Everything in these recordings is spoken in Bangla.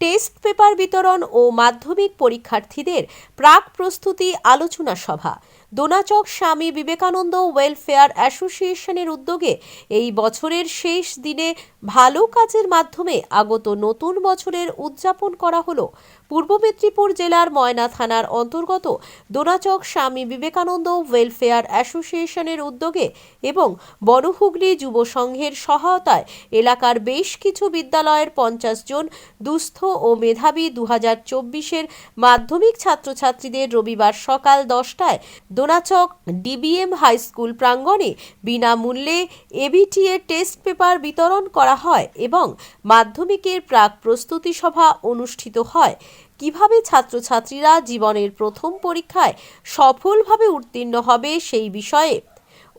টেস্ট পেপার বিতরণ ও মাধ্যমিক পরীক্ষার্থীদের প্রাক প্রস্তুতি আলোচনা সভা। দোনাচক স্বামী বিবেকানন্দ ওয়েলফেয়ার অ্যাসোসিয়েশনের উদ্যোগে এই বছরের শেষ দিনে ভালো কাজের মাধ্যমে আগত নতুন বছরের উদযাপন করা হলো। পূর্ব মেদিনীপুর জেলার ময়না থানার অন্তর্গত দোনাচক স্বামী বিবেকানন্দ ওয়েলফেয়ার অ্যাসোসিয়েশনের উদ্যোগে এবং বনহুগলি যুব সংঘের সহায়তায় এলাকার বেশ কিছু বিদ্যালয়ের পঞ্চাশ জন দুস্থ ও মেধাবী দু হাজার চব্বিশের মাধ্যমিক ছাত্রছাত্রীদের রবিবার সকাল দশটায় দোনাচক ডিবিএম হাই স্কুল প্রাঙ্গণে বিনামূল্যে এবিটিএ টেস্ট পেপার বিতরণ করা হয় এবং মাধ্যমিকের প্রাক প্রস্তুতি সভা অনুষ্ঠিত হয়। কীভাবে ছাত্রছাত্রীরা জীবনের প্রথম পরীক্ষায় সফলভাবে উত্তীর্ণ হবে সেই বিষয়ে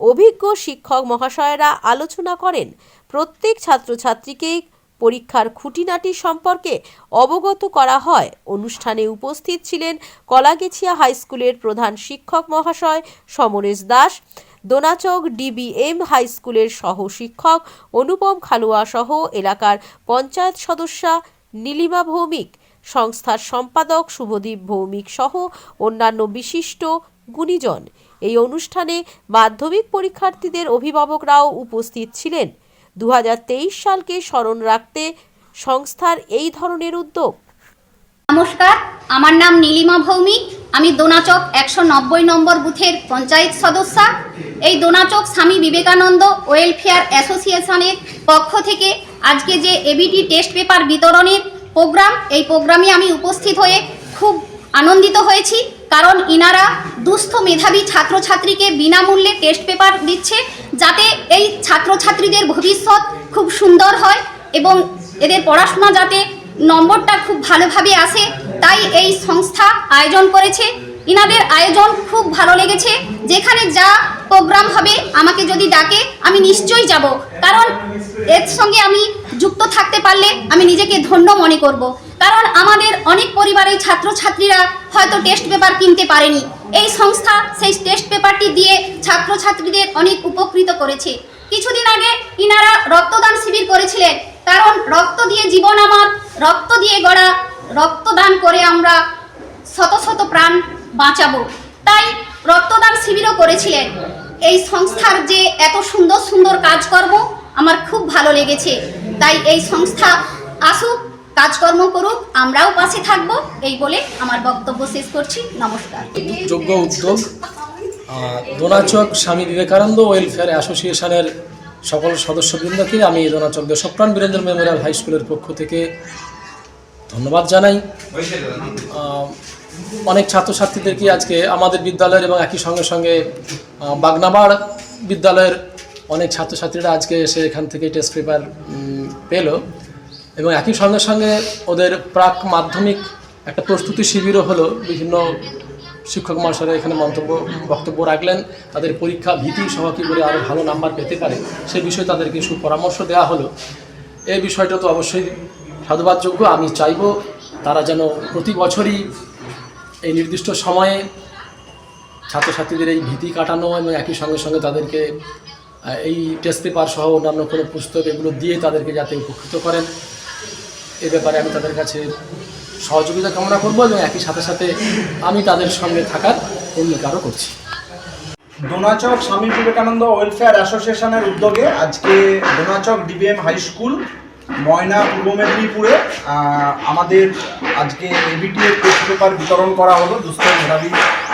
অভিজ্ঞ শিক্ষক মহাশয়েরা আলোচনা করেন। প্রত্যেক ছাত্রছাত্রীকে পরীক্ষার খুঁটিনাটি সম্পর্কে অবগত করা হয়। অনুষ্ঠানে উপস্থিত ছিলেন কলাগেছিয়া হাই স্কুলের প্রধান শিক্ষক মহাশয় সমরেশ দাস, দোনাচক ডিবিএম হাই স্কুলের সহ শিক্ষক অনুপম খালুয়া সহ এলাকার পঞ্চায়েত সদস্যা নীলিমা ভৌমিক, সংস্থার সম্পাদক শুভদীপ ভৌমিক সহ অন্যান্য বিশিষ্ট গুণীজন। এই অনুষ্ঠানে মাধ্যমিক পরীক্ষার্থীদের অভিভাবকরাও উপস্থিত ছিলেন। দু হাজার তেইশ সালকে স্মরণ রাখতে সংস্থার এই ধরনের উদ্যোগ। নমস্কার, আমার নাম নীলিমা ভৌমিক। আমি দোনাচক একশো নব্বই নম্বর বুথের পঞ্চায়েত সদস্যা। এই দোনাচক স্বামী বিবেকানন্দ ওয়েলফেয়ার অ্যাসোসিয়েশনের পক্ষ থেকে আজকে যে এবিটি টেস্ট পেপার বিতরণের প্রোগ্রাম, এই প্রোগ্রামে আমি উপস্থিত হয়ে খুব আনন্দিত হয়েছি। কারণ ইনারা দুস্থ মেধাবী ছাত্রছাত্রীকে বিনামূল্যে টেস্ট পেপার দিচ্ছে যাতে এই ছাত্রছাত্রীদের ভবিষ্যৎ খুব সুন্দর হয় এবং এদের পড়াশোনা যাতে নম্বরটা খুব ভালোভাবে আসে। তাই এই সংস্থা আয়োজন করেছে। ইনাদের আয়োজন খুব ভালো লেগেছে। যেখানে যা প্রোগ্রাম হবে আমাকে যদি ডাকে, আমি নিশ্চয়ই যাব। কারণ এর সঙ্গে আমি যুক্ত থাকতে পারলে আমি নিজেকে ধন্য মনে করব। কারণ আমাদের অনেক পরিবারের ছাত্রছাত্রীরা হয়তো টেস্ট পেপার কিনতে পারেনি। এই সংস্থা সেই টেস্ট পেপারটি দিয়ে ছাত্রছাত্রীদের অনেক উপকৃত করেছে। কিছুদিন আগে ইনারা রক্তদান শিবির করেছিলেন। কারণ রক্ত দিয়ে জীবন আমার, রক্ত দিয়ে গড়া, রক্তদান করে আমরা শত শত প্রাণ বাঁচাবো। তাই রক্তদান শিবিরও করেছিলেন। এই সংস্থার যে এত সুন্দর সুন্দর কাজকর্ম আমার খুব ভালো লেগেছে। তাই এই সংস্থা আসুক কাজকর্ম করুক, আমরাও পাশে থাকব। এই বলে আমার বক্তব্য শেষ করছি। নমস্কার। যোগ্য উদ্যোগ। দোনাচক স্বামী বিবেকানন্দ ওয়েলফেয়ার অ্যাসোসিয়েশনের সকল সদস্যবৃন্দকে আমি দোনাচক দেশপ্রাণ বীরেন্দ্র মেমোরিয়াল হাই স্কুলের পক্ষ থেকে ধন্যবাদ জানাই। অনেক ছাত্রছাত্রীদেরকে আজকে আমাদের বিদ্যালয়ের এবং একই সঙ্গে সঙ্গে বাগনাবাড় বিদ্যালয়ের অনেক ছাত্রছাত্রীরা আজকে এসে এখান থেকে টেস্ট পেপার পেল। এবং একই সঙ্গে সঙ্গে ওদের প্রাক মাধ্যমিক একটা প্রস্তুতি শিবিরও হলো। বিভিন্ন শিক্ষক মহাশয়রা এখানে মন্তব্য, বক্তব্য রাখলেন। তাদের পরীক্ষা ভীতি সহ কী করে আরও ভালো নাম্বার পেতে পারে সে বিষয়ে তাদেরকে সুপরামর্শ দেওয়া হলো। এই বিষয়টা তো অবশ্যই সাধুবাদযোগ্য। আমি চাইব তারা যেন প্রতি বছরই এই নির্দিষ্ট সময়ে ছাত্রছাত্রীদের এই ভীতি কাটানো এবং একই সঙ্গে সঙ্গে তাদেরকে এই টেস্ট পেপার সহ অন্যান্য কোনো পুস্তক এগুলো দিয়ে তাদেরকে যাতে উপকৃত করেন। এ ব্যাপারে আমি তাদের কাছে সহযোগিতা কামনা করব এবং একই সাথে সাথে আমি তাদের সঙ্গে থাকার অঙ্গীকারও করছি। দোনাচক স্বামী বিবেকানন্দ ওয়েলফেয়ার অ্যাসোসিয়েশনের উদ্যোগে আজকে Donachak DBM high school, Moyna, পূর্ব মেদিনীপুরে আমাদের আজকে এবিটিএ টেস্ট পেপার বিতরণ করা হলো দুস্থ মেধাবী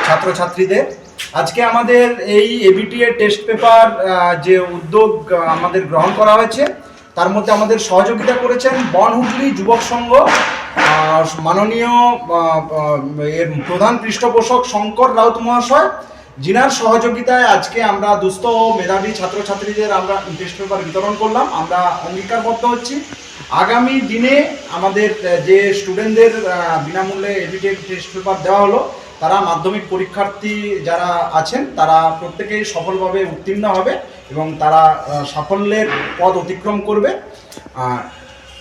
ছাত্রছাত্রীদের। আজকে আমাদের এই এবিটিএ টেস্ট পেপার যে উদ্যোগ আমাদের গ্রহণ করা হয়েছে তার মধ্যে আমাদের সহযোগিতা করেছেন বন হুগলি যুবক সংঘ মাননীয় এর প্রধান পৃষ্ঠপোষক শঙ্কর রাউত মহাশয় জিনার সহযোগিতায় আজকে আমরা দুস্থ ও মেধাবী ছাত্রছাত্রীদের আমরা টেস্ট পেপার বিতরণ করলাম। আমরা অঙ্গীকারবদ্ধ হচ্ছি। আগামী দিনে আমাদের যে স্টুডেন্টদের বিনামূল্যে এডিটেড টেস্ট পেপার দেওয়া হলো তারা মাধ্যমিক পরীক্ষার্থী যারা আছেন, তারা প্রত্যেকেই সফলভাবে উত্তীর্ণ হবে এবং তারা সাফল্যের পথ অতিক্রম করবে।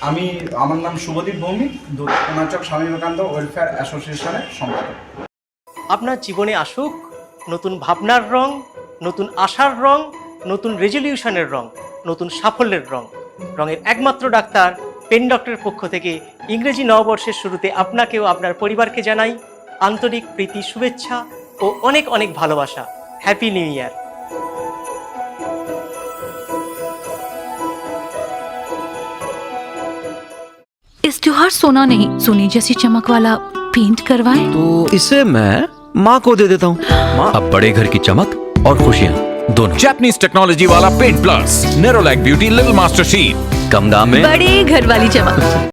আমি, আমার নাম শুভদীপ ভৌমিক দোনাচক স্বামী বিবেকানন্দ ওয়েলফেয়ার অ্যাসোসিয়েশনের সম্পাদক। আপনার জীবনে আসুক নতুন ভাবনার রং, নতুন আশার রং, নতুন রেজলিউশনের রং, নতুন সাফল্যের রং। রঙের একমাত্র ডাক্তার, পেন ডক্টরের পক্ষ থেকে ইংরেজি নববর্ষের শুরুতে আপনাকেও, আপনার পরিবারকে জানাই আন্তরিক প্রীতি শুভেচ্ছা ও অনেক অনেক ভালোবাসা হ্যাপি নিউ ইয়ার इस त्योहार सोना नहीं सोने जैसी चमक वाला पेंट करवाएं तो इसे मैं माँ को दे देता हूँ माँ अब बड़े घर की चमक और खुशियाँ दोनों जापानीज टेक्नोलॉजी वाला paint plus Nerolac beauty little master sheet कम दाम में बड़े घर वाली चमक